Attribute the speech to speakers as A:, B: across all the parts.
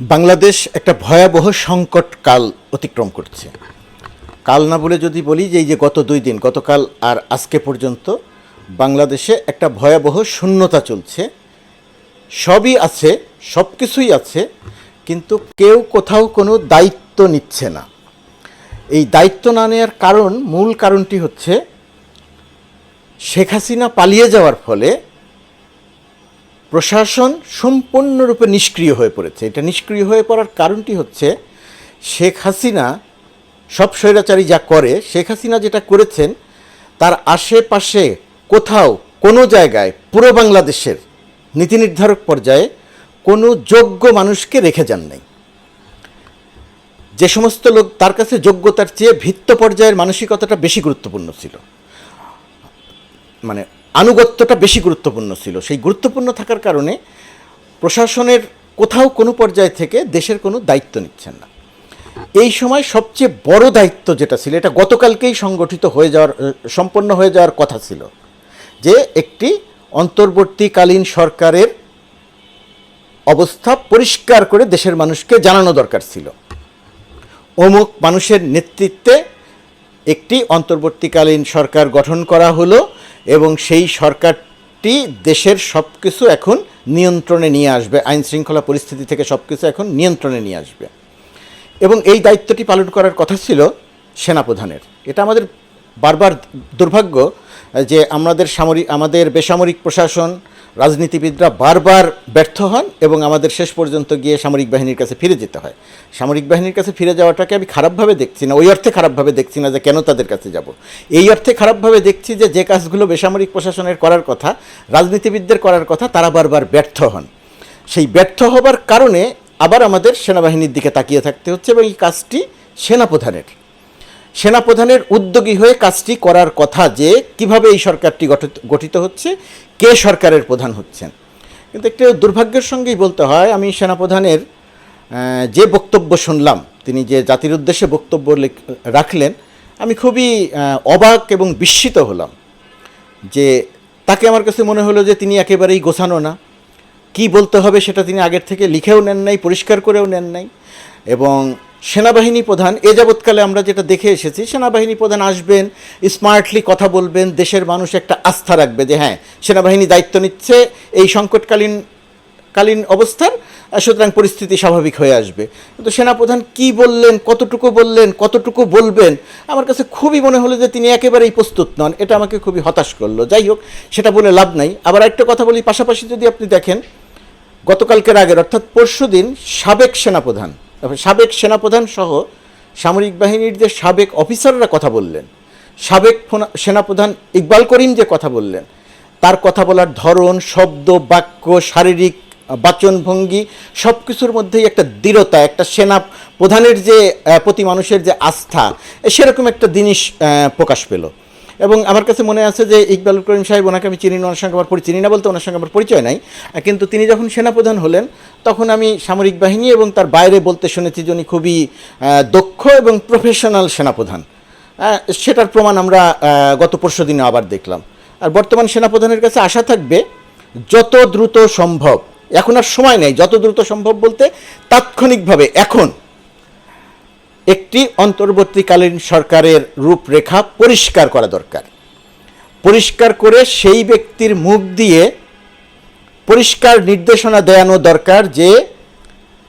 A: বাংলাদেশ একটা ভয়াবহ সংকট কাল অতিক্রম করছে। কাল না বলে যদি বলি যে এই যে গত দুই দিন, গতকাল আর আজকে পর্যন্ত বাংলাদেশে একটা ভয়াবহ শূন্যতা চলছে। সবই আছে সব কিছুই আছে, কিন্তু কেউ কোথাও কোনো দায়িত্ব নিচ্ছে না। এই দায়িত্ব না নেওয়ার কারণ, মূল কারণটি হচ্ছে শেখ হাসিনা পালিয়ে যাওয়ার ফলে প্রশাসন সম্পূর্ণরূপে নিষ্ক্রিয় হয়ে পড়েছে। এটা নিষ্ক্রিয় হয়ে পড়ার কারণটি হচ্ছে, শেখ হাসিনা সব স্বৈরাচারী যা করে, শেখ হাসিনা যেটা করেছেন, তার আশেপাশে কোথাও কোনো জায়গায় পুরো বাংলাদেশের নীতি নির্ধারক পর্যায়ে কোনো যোগ্য মানুষকে রেখে যান নাই। যে সমস্ত লোক তার কাছে যোগ্যতার চেয়ে ভিত্ত পর্যায়ের মানসিকতাটা বেশি গুরুত্বপূর্ণ ছিল। মানে আনুগত্যটা বেশি গুরুত্বপূর্ণ ছিল। সেই গুরুত্বপূর্ণ থাকার কারণে প্রশাসনের কোথাও কোনো পর্যায় থেকে দেশের কোনো দায়িত্ব নিচ্ছেন না। এই সময় সবচেয়ে বড় দায়িত্ব যেটা ছিল, এটা গতকালকেই সংগঠিত হয়ে যাওয়ার সম্পন্ন হয়ে যাওয়ার কথা ছিল যে একটি অন্তর্বর্তীকালীন সরকারের অবস্থা পরিষ্কার করে দেশের মানুষকে জানানো দরকার ছিল। অমুক মানুষের নেতৃত্বে একটি অন্তর্বর্তীকালীন সরকার গঠন করা হলো এবং সেই সরকারটি দেশের সব কিছু এখন নিয়ন্ত্রণে নিয়ে আসবে, আইন শৃঙ্খলা পরিস্থিতি থেকে সব কিছু এখন নিয়ন্ত্রণে নিয়ে আসবে। এবং এই দায়িত্বটি পালন করার কথা ছিল সেনাপ্রধানের। এটা আমাদের বারবার দুর্ভাগ্য যে আমাদের সামরিক, আমাদের বেসামরিক প্রশাসন রাজনীতিবিদরা বারবার ব্যর্থ হন এবং আমাদের শেষ পর্যন্ত গিয়ে সামরিক বাহিনীর কাছে ফিরে যেতে হয়। সামরিক বাহিনীর কাছে ফিরে যাওয়াটাকে আমি খারাপভাবে দেখছি না, ওই অর্থে খারাপভাবে দেখছি না যে কেন তাদের কাছে যাব। এই অর্থে খারাপভাবে দেখছি যে যে কাজগুলো বেসামরিক প্রশাসনের করার কথা, রাজনীতিবিদদের করার কথা, তারা বারবার ব্যর্থ হন। সেই ব্যর্থ হবার কারণে আবার আমাদের সেনাবাহিনীর দিকে তাকিয়ে থাকতে হচ্ছে এবং এই কাজটি সেনাপ্রধানের। সেনাপ্রধানের উদ্যোগী হয়ে কাজটি করার কথা যে কীভাবে এই সরকারটি গঠিত হচ্ছে, কে সরকারের প্রধান হচ্ছেন। কিন্তু একটু দুর্ভাগ্যের সঙ্গেই বলতে হয়, আমি সেনাপ্রধানের যে বক্তব্য শুনলাম, তিনি যে জাতির উদ্দেশ্যে বক্তব্য রাখলেন, আমি খুবই অবাক এবং বিস্মিত হলাম যে তাকে আমার কাছে মনে হলো যে তিনি একেবারেই গোছানো না। কি বলতে হবে সেটা তিনি আগের থেকে লিখেও নেন নাই, পরিষ্কার করেও নেন নাই এবং সেনাবাহিনী প্রধান, এ যাবৎকালে আমরা যেটা দেখে এসেছি, সেনাবাহিনী প্রধান আসবেন স্মার্টলি কথা বলবেন, দেশের মানুষ একটা আস্থা রাখবে যে হ্যাঁ সেনাবাহিনী দায়িত্ব নিচ্ছে, এই সংকটকালীন, কালীন অবস্থার সুতরাং পরিস্থিতি স্বাভাবিক হয়ে আসবে। কিন্তু সেনাপ্রধান কি বললেন, কতটুকু বললেন, কতটুকু বলবেন, আমার কাছে খুবই মনে হলো যে তিনি একেবারেই প্রস্তুত নন, এটা আমাকে খুবই হতাশ করল। যাই হোক, সেটা বলে লাভ নাই। আবার একটা কথা বলি, পাশাপাশি যদি আপনি দেখেন, গতকালকের আগের, অর্থাৎ পরশুদিন, সাবেক সেনাপ্রধান সাবেক সেনাপ্রধান সহ সামরিক বাহিনীর যে সাবেক অফিসাররা কথা বললেন, সাবেক সেনাপ্রধান ইকবাল করিম যে কথা বললেন, তার কথা বলার ধরন, শব্দ, বাক্য, শারীরিক বাচনভঙ্গি সব কিছুর মধ্যেই একটা দৃঢ়তা, একটা সেনা প্রধানের যে প্রতি মানুষের যে আস্থা সেরকম একটা জিনিস প্রকাশ পেল। এবং আমার কাছে মনে আছে যে ইকবাল করিম সাহেব ওনাকে আমি চিনি না, ওনার সঙ্গে আমার চিনি না বলতে ওনার সঙ্গে আমার পরিচয় নাই। কিন্তু তিনি যখন সেনাপ্রধান হলেন, তখন আমি সামরিক বাহিনী এবং তার বাইরে বলতে শুনেছি যে উনি খুবই দক্ষ এবং প্রফেশনাল সেনাপ্রধান। সেটার প্রমাণ আমরা গত পরশু দিনে আবার দেখলাম। আর বর্তমান সেনাপ্রধানের কাছে আশা থাকবে, যত দ্রুত সম্ভব, এখন আর সময় নেই, যত দ্রুত সম্ভব বলতে তাৎক্ষণিকভাবে এখন একটি অন্তর্বর্তীকালীন সরকারের রূপরেখা পরিষ্কার করা দরকার। পরিষ্কার করে সেই ব্যক্তির মুখ দিয়ে পরিষ্কার নির্দেশনা দেয়ানো দরকার যে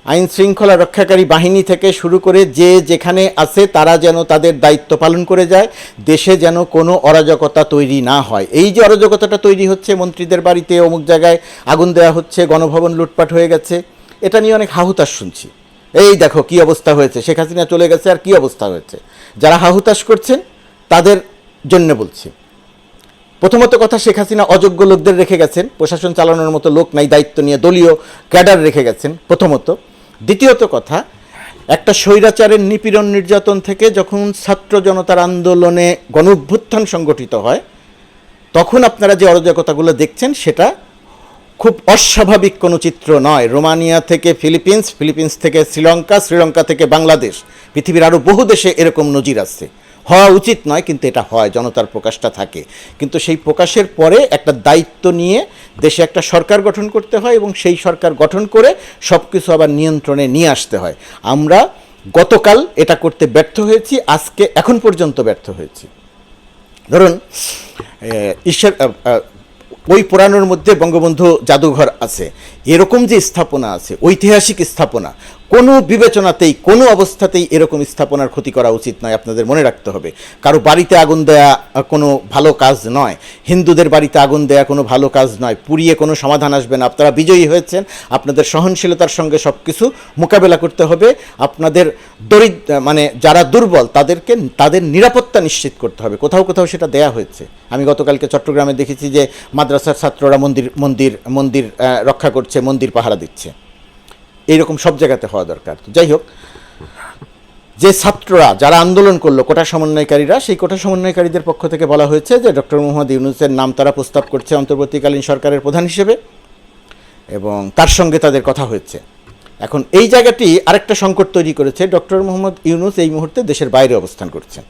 A: আইন শৃঙ্খলা রক্ষাকারী বাহিনী থেকে শুরু করে যে যেখানে আছে তারা যেন তাদের দায়িত্ব পালন করে যায়, দেশে যেন কোনো অরাজকতা তৈরি না হয়। এই যে অরাজকতাটা তৈরি হচ্ছে, মন্ত্রীদের বাড়িতে অমুক জায়গায় আগুন দেওয়া হচ্ছে, গণভবন লুটপাট হয়ে গেছে, এটা নিয়ে অনেক হাহুতাশ শুনছি। এই দেখো কি অবস্থা হয়েছে। শেখ হাসিনা চলে গেছে আর কি অবস্থা হয়েছে? যারা হাহুতাশ করছেন, তাদের জন্য বলছি। প্রথমত কথা, শেখ হাসিনা অযোগ্য লোকদের রেখে গেছেন। প্রশাসন চালানোর মতো লোক নাই, দায়িত্ব নিয়ে দলীয় ক্যাডার রেখে গেছেন প্রথমত। দ্বিতীয়ত কথা, একটা স্বৈরাচারের নিপীড়ন নির্যাতন থেকে যখন ছাত্র জনতার আন্দোলনে গণঅভ্যুত্থান সংগঠিত হয়, তখন আপনারা যে অরাজকতাগুলো দেখছেন, সেটা খুব অস্বাভাবিক কোনো চিত্র নয়। রোমানিয়া থেকে ফিলিপিন্স ফিলিপিন্স থেকে শ্রীলঙ্কা শ্রীলঙ্কা থেকে বাংলাদেশ। পৃথিবীর আরও বহু দেশে এরকম নজির আছে। হওয়া উচিত নয়, কিন্তু এটা হয়, জনতার প্রকাশটা থাকে। কিন্তু সেই প্রকাশের পরে একটা দায়িত্ব নিয়ে দেশে একটা সরকার গঠন করতে হয় এবং সেই সরকার গঠন করে সব কিছু আবার নিয়ন্ত্রণে নিয়ে আসতে হয়। আমরা গতকাল এটা করতে ব্যর্থ হয়েছি, আজকে, এখন পর্যন্ত ব্যর্থ হয়েছি। ধরুন ঈশ্বর ওই পুরানোর মধ্যে বঙ্গবন্ধু জাদুঘর আছে। এরকম যে স্থাপনা আছে ঐতিহাসিক স্থাপনা কোনো বিবেচনাতেই, কোনো অবস্থাতেই এরকম স্থাপনার ক্ষতি করা উচিত নয়, আপনাদের মনে রাখতে হবে। কারও বাড়িতে আগুন দেয়া কোনো ভালো কাজ নয়, হিন্দুদের বাড়িতে আগুন দেয়া কোনো ভালো কাজ নয়, পুড়িয়ে কোনো সমাধান আসবে না, আপনারা বিজয়ী হয়েছেন, আপনাদের সহনশীলতার সঙ্গে সব কিছু মোকাবেলা করতে হবে, আপনাদের দরিদ্র মানে যারা দুর্বল, তাদেরকে, তাদের নিরাপত্তা নিশ্চিত করতে হবে। কোথাও কোথাও সেটা দেয়া হয়েছে। আমি গতকালকে চট্টগ্রামে দেখেছি যে, মাদ্রাসার ছাত্ররা মন্দির মন্দির মন্দির রক্ষা করছে, মন্দির পাহারা দিচ্ছে। এইরকম সব জায়গাতে হওয়া দরকার। যাই হোক, যে ছাত্ররা, যারা আন্দোলন করল, কোটা সমন্বয়কারীরা, সেই কোটা সমন্বয়কারীদের পক্ষ থেকে বলা হয়েছে যে ডক্টর মোহাম্মদ ইউনুসের নাম তারা প্রস্তাব করছে অন্তর্বর্তীকালীন সরকারের প্রধান হিসেবে এবং তার সঙ্গে তাদের কথা হয়েছে। এখন এই জায়গাটি আরেকটা সংকট তৈরি করেছে, ডক্টর মোহাম্মদ ইউনুস এই মুহূর্তে দেশের বাইরে অবস্থান করছেন।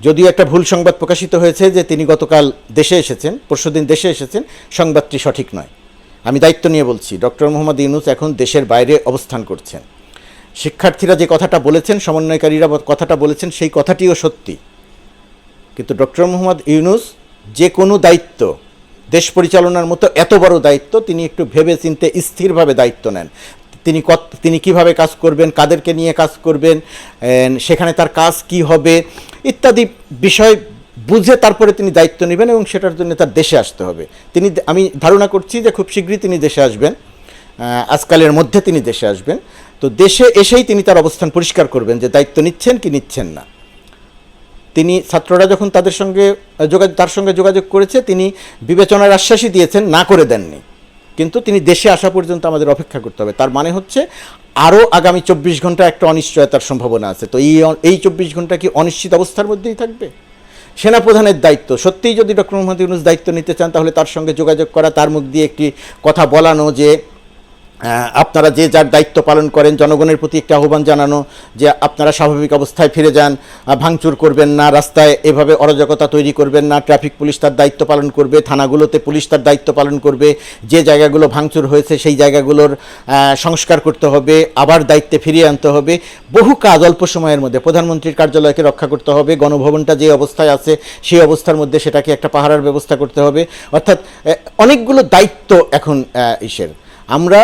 A: যদিও একটা ভুল সংবাদ প্রকাশিত হয়েছে যে তিনি গতকাল দেশে এসেছেন, পরশুদিন দেশে এসেছেন, সংবাদটি সঠিক নয়। আমি দায়িত্ব নিয়ে বলছি, ডক্টর মোহাম্মদ ইউনুস এখন দেশের বাইরে অবস্থান করছেন। শিক্ষার্থীরা যে কথাটা বলেছেন, সমন্বয়কারীরা কথাটা বলেছেন, সেই কথাটিও সত্যি। কিন্তু ডক্টর মোহাম্মদ ইউনুস যে কোনো দায়িত্ব, দেশ পরিচালনার মতো এত বড় দায়িত্ব, তিনি একটু ভেবে চিনতে স্থিরভাবে দায়িত্ব নেন। তিনি কত, তিনি কীভাবে কাজ করবেন, কাদেরকে নিয়ে কাজ করবেন সেখানে তার কাজ কি হবে, ইত্যাদি বিষয় বুঝে তারপরে তিনি দায়িত্ব নেবেন এবং সেটার জন্য তার দেশে আসতে হবে। তিনি আমি ধারণা করছি যে খুব শীঘ্রই তিনি দেশে আসবেন। আজকালের মধ্যে তিনি দেশে আসবেন। তো দেশে এসেই তিনি তার অবস্থান পরিষ্কার করবেন যে দায়িত্ব নিচ্ছেন কি নিচ্ছেন না। তিনি ছাত্ররা যখন তাদের সঙ্গে, যোগাযোগ তার সঙ্গে যোগাযোগ করেছে, তিনি বিবেচনার আশ্বাসই দিয়েছেন, না করে দেননি। কিন্তু তিনি দেশে আসা পর্যন্ত আমাদের অপেক্ষা করতে হবে। তার মানে হচ্ছে, আরও আগামী চব্বিশ ঘণ্টা একটা অনিশ্চয়তার সম্ভাবনা আছে। তো এই এই চব্বিশ ঘণ্টা কি অনিশ্চিত অবস্থার মধ্যেই থাকবে? সেনাপ্রধানের দায়িত্ব। সত্যিই যদি ডক্টর মোহাম্মদ ইউনুস দায়িত্ব নিতে চান, তাহলে তার সঙ্গে যোগাযোগ করা, তার মুখ দিয়ে একটি কথা বলানো যে আপনারা যে যার দায়িত্ব পালন করেন, জনগণের প্রতি একটা আহ্বান জানানো যে আপনারা স্বাভাবিক অবস্থায় ফিরে যান ভাঙচুর করবেন না, রাস্তায় এভাবে অরাজকতা তৈরি করবেন না, ট্রাফিক পুলিশ তার দায়িত্ব পালন করবে, থানাগুলোতে পুলিশ তার দায়িত্ব পালন করবে, যে জায়গাগুলো ভাঙচুর হয়েছে সেই জায়গাগুলোর সংস্কার করতে হবে, আবার দায়িত্বে ফিরিয়ে আনতে হবে, বহু কাজ অল্প সময়ের মধ্যে প্রধানমন্ত্রীর কার্যালয়কে রক্ষা করতে হবে, গণভবনটা যে অবস্থায় আছে সেই অবস্থার মধ্যে সেটাকে একটা পাহারার ব্যবস্থা করতে হবে, অর্থাৎ অনেকগুলো দায়িত্ব এখন ইসের। আমরা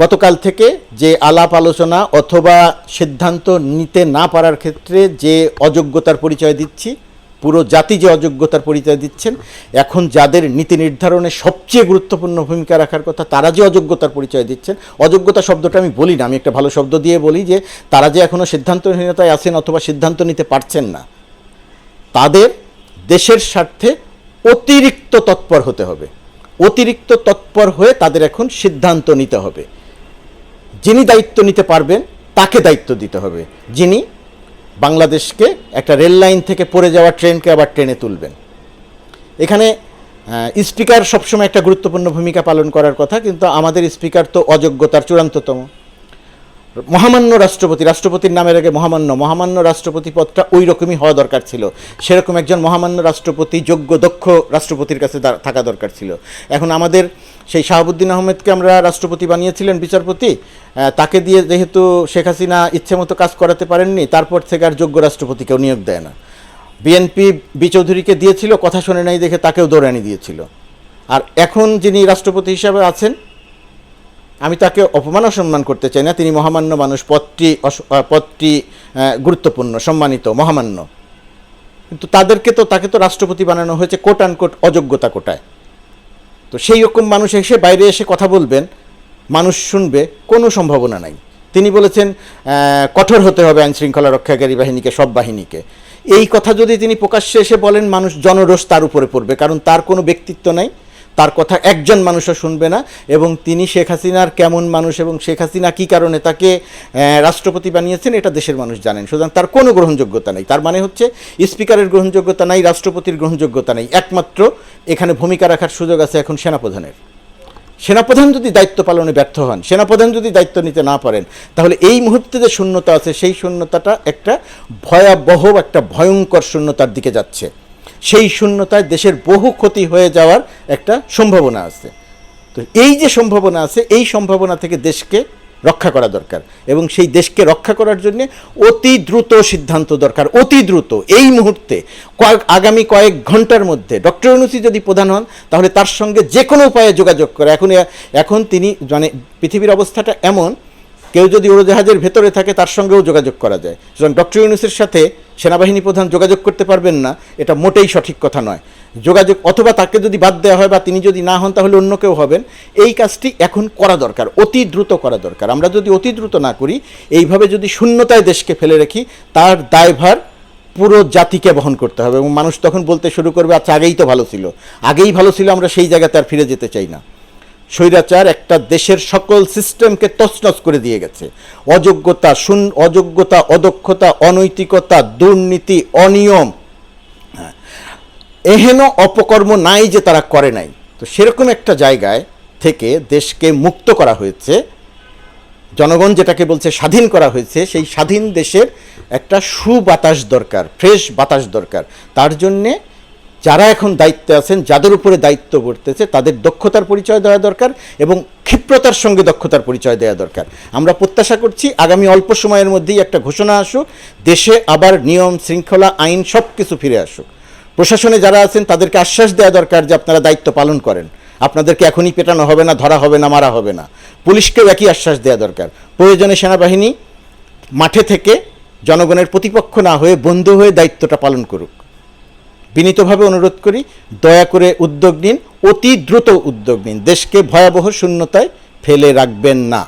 A: গতকাল থেকে যে আলাপ আলোচনা অথবা সিদ্ধান্ত নিতে না পারার ক্ষেত্রে যে অযোগ্যতার পরিচয় দিচ্ছি, পুরো জাতি যে অযোগ্যতার পরিচয় দিচ্ছেন, এখন যাদের নীতি নির্ধারণে সবচেয়ে গুরুত্বপূর্ণ ভূমিকা রাখার কথা, তারা যে অযোগ্যতার পরিচয় দিচ্ছেন, অযোগ্যতা শব্দটা আমি বলি না, আমি একটা ভালো শব্দ দিয়ে বলি যে, তারা যে এখনও সিদ্ধান্তহীনতায় আছেন অথবা সিদ্ধান্ত নিতে পারছেন না, তাদের দেশের স্বার্থে অতিরিক্ত তৎপর হতে হবে। অতিরিক্ত তৎপর হয়ে তাদের এখন সিদ্ধান্ত নিতে হবে। যিনি দায়িত্ব নিতে পারবেন, তাকে দায়িত্ব দিতে হবে। যিনি বাংলাদেশকে একটা রেল লাইন থেকে পড়ে যাওয়া ট্রেনকে আবার ট্রেনে তুলবেন। এখানে স্পিকার সবসময় একটা গুরুত্বপূর্ণ ভূমিকা পালন করার কথা, কিন্তু আমাদের স্পিকার তো অযোগ্যতার চূড়ান্ততম। মহামান্য রাষ্ট্রপতি, রাষ্ট্রপতির নামের আগে মহামান্য মহামান্য রাষ্ট্রপতি পদটা ওই রকমই হওয়া দরকার ছিল। সেরকম একজন মহামান্য রাষ্ট্রপতি, যোগ্য, দক্ষ রাষ্ট্রপতির কাছে থাকা দরকার ছিল। এখন আমাদের সেই শাহাবুদ্দিন আহমেদকে আমরা রাষ্ট্রপতি বানিয়েছিলেন বিচারপতি তাকে দিয়ে যেহেতু শেখ হাসিনা ইচ্ছে মতো কাজ করাতে পারেননি, তারপর থেকে আর যোগ্য রাষ্ট্রপতিকেও নিয়োগ দেয় না। বিএনপি বি চৌধুরীকে দিয়েছিল, কথা শুনে নাই দেখে তাকেও দৌড়ানি দিয়েছিল। আর এখন যিনি রাষ্ট্রপতি হিসাবে আছেন আমি তাকে অপমান অসম্মান করতে চাই না। তিনি মহামান্য মানুষ, পদটি পদটি গুরুত্বপূর্ণ, সম্মানিত, মহামান্য। কিন্তু তাদেরকে তো, তাকে তো রাষ্ট্রপতি বানানো হয়েছে কোট আন কোট অযোগ্যতা কোটায়। তো সেই রকম মানুষ এসে বাইরে এসে কথা বলবেন, মানুষ শুনবে, কোনো সম্ভাবনা নাই। তিনি বলেছেন কঠোর হতে হবে আইন শৃঙ্খলা রক্ষাকারী বাহিনীকে, সব বাহিনীকে। এই কথা যদি তিনি প্রকাশ্যে এসে বলেন, মানুষ জনরোষ তার উপরে পড়বে, কারণ তার কোনো ব্যক্তিত্ব নাই। তার কথা একজন মানুষও শুনবে না এবং তিনি শেখ হাসিনার কেমন মানুষ এবং শেখ হাসিনা কী কারণে তাকে রাষ্ট্রপতি বানিয়েছেন এটা দেশের মানুষ জানেন। সুতরাং তার কোনো গ্রহণযোগ্যতা নেই। তার মানে হচ্ছে স্পিকারের গ্রহণযোগ্যতা নাই, রাষ্ট্রপতির গ্রহণযোগ্যতা নেই। একমাত্র এখানে ভূমিকা রাখার সুযোগ আছে এখন সেনাপ্রধানের। সেনাপ্রধান যদি দায়িত্ব পালনে ব্যর্থ হন, সেনাপ্রধান যদি দায়িত্ব নিতে না পারেন, তাহলে এই মুহূর্তে যে শূন্যতা আছে, সেই শূন্যতাটা একটা ভয়াবহ, একটা ভয়ঙ্কর শূন্যতার দিকে যাচ্ছে। সেই শূন্যতায় দেশের বহু ক্ষতি হয়ে যাওয়ার একটা সম্ভাবনা আছে। তো এই যে সম্ভাবনা আছে, এই সম্ভাবনা থেকে দেশকে রক্ষা করা দরকার এবং সেই দেশকে রক্ষা করার জন্য অতি দ্রুত সিদ্ধান্ত দরকার, অতি দ্রুত। এই মুহূর্তে কয়েক, আগামী কয়েক ঘণ্টার মধ্যে ডক্টর অনুসি যদি প্রধান হন, তাহলে তার সঙ্গে যে কোনো উপায়ে যোগাযোগ করে। এখন এখন তিনি মানে পৃথিবীর অবস্থাটা এমন কেউ যদি উড়োজাহাজের ভেতরে থাকে, তার সঙ্গেও যোগাযোগ করা যায়। সুতরাং ডক্টর ইউনুসের সাথে সেনাবাহিনী প্রধান যোগাযোগ করতে পারবেন না, এটা মোটেই সঠিক কথা নয়। যোগাযোগ অথবা তাকে যদি বাদ দেওয়া হয় বা তিনি যদি না হন, তাহলে অন্য কেউ হবেন। এই কাজটি এখন করা দরকার, অতি দ্রুত করা দরকার। আমরা যদি অতি দ্রুত না করি, এইভাবে যদি শূন্যতায় দেশকে ফেলে রাখি, তার দায়ভার পুরো জাতিকে বহন করতে হবে। এবং মানুষ তখন বলতে শুরু করবে আচ্ছা আগেই তো ভালো ছিল। আগেই ভালো ছিল, আমরা সেই জায়গাতে আর ফিরে যেতে চাই না। স্বৈরাচার একটা দেশের সকল সিস্টেমকে তছনছ করে দিয়ে গেছে। অযোগ্যতা শূন্য, অযোগ্যতা, অদক্ষতা, অনৈতিকতা, দুর্নীতি, অনিয়ম। এহেন অপকর্ম নাই যে তারা করে নাই। তো সেরকম একটা জায়গায় থেকে দেশকে মুক্ত করা হয়েছে। জনগণ যেটাকে বলছে স্বাধীন করা হয়েছে, সেই স্বাধীন দেশের একটা সুবাতাস দরকার, ফ্রেশ বাতাস দরকার। তার জন্যে যারা এখন দায়িত্বে আছেন, যাদের উপরে দায়িত্ব বর্তেছে তাদের দক্ষতার পরিচয় দেওয়া দরকার এবং ক্ষিপ্রতার সঙ্গে দক্ষতার পরিচয় দেওয়া দরকার। আমরা প্রত্যাশা করছি আগামী অল্প সময়ের মধ্যেই একটা ঘোষণা আসুক, দেশে আবার নিয়ম, শৃঙ্খলা, আইন সব কিছু ফিরে আসুক। প্রশাসনে যারা আছেন, তাদেরকে আশ্বাস দেওয়া দরকার যে আপনারা দায়িত্ব পালন করেন। আপনাদেরকে এখনই পেটানো হবে না, ধরা হবে না, মারা হবে না। পুলিশকেও একই আশ্বাস দেওয়া দরকার। প্রয়োজনে সেনাবাহিনী মাঠে থেকে জনগণের প্রতিপক্ষ না হয়ে বন্ধু হয়ে দায়িত্বটা পালন করুক। বিনীতভাবে অনুরোধ করি, দয়া করে উদ্যোগ নিন, অতি দ্রুত উদ্যোগ নিন। দেশকে ভয়াবহ শূন্যতায় ফেলে রাখবেন না।